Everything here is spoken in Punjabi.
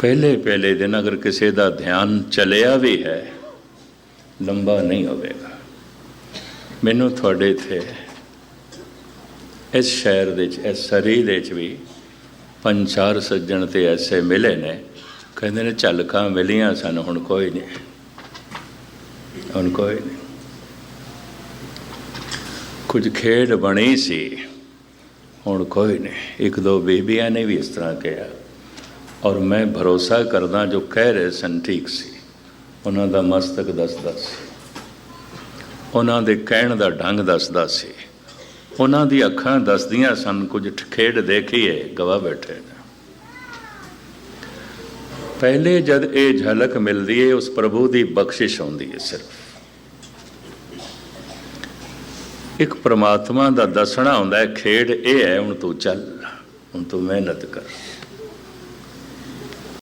ਪਹਿਲੇ ਪਹਿਲੇ ਦਿਨ ਅਗਰ ਕਿਸੇ ਦਾ ਧਿਆਨ ਚਲਿਆ ਵੀ ਹੈ, ਲੰਬਾ ਨਹੀਂ ਹੋਵੇਗਾ। ਮੈਨੂੰ ਤੁਹਾਡੇ ਇੱਥੇ ਇਸ ਸ਼ਹਿਰ ਦੇ ਵਿੱਚ, ਇਸ ਸਰੀ ਦੇ ਵਿੱਚ ਵੀ ਪੰਜ ਚਾਰ ਸੱਜਣ ਤੇ ਐਸੇ ਮਿਲੇ ਨੇ, ਕਹਿੰਦੇ ਨੇ ਝਲਕਾਂ ਮਿਲੀਆਂ ਸਾਨੂੰ, ਹੁਣ ਕੋਈ ਨਹੀਂ। ਹੁਣ ਕੋਈ ਨਹੀਂ। ਕੁਝ ਖੇਡ ਬਣੀ ਸੀ, ਹੁਣ ਕੋਈ ਨਹੀਂ। ਇੱਕ ਦੋ ਬੇਬੀਆਂ ਨੇ ਵੀ ਇਸ ਤਰ੍ਹਾਂ ਕਿਹਾ। ਔਰ ਮੈਂ ਭਰੋਸਾ ਕਰਦਾ ਜੋ ਕਹਿ ਰਹੇ ਸਨ ਠੀਕ ਸੀ। ਉਹਨਾਂ ਦਾ ਮਸਤਕ ਦੱਸਦਾ ਸੀ। ਉਹਨਾਂ ਦੇ ਕਹਿਣ ਦਾ ਢੰਗ ਦੱਸਦਾ ਸੀ। ਉਹਨਾਂ ਦੀ ਅੱਖਾਂ ਦੱਸਦੀਆਂ ਸਨ, ਕੁਝ ਖੇਡ ਦੇਖੀਏ ਗਵਾ ਬੈਠੇ ਪਹਿਲੇ ਜਦ ਇਹ ਝਲਕ ਮਿਲਦੀ ਹੈ ਉਸ ਪ੍ਰਭੂ ਦੀ ਬਖਸ਼ਿਸ਼ ਹੁੰਦੀ ਹੈ ਸਿਰਫ। ਇੱਕ ਪ੍ਰਮਾਤਮਾ ਦਾ ਦੱਸਣਾ ਹੁੰਦਾ ਹੈ ਖੇਡ ਇਹ ਹੈ, ਹੁਣ ਤੂੰ ਚੱਲ, ਹੁਣ ਤੂੰ ਮਿਹਨਤ ਕਰ।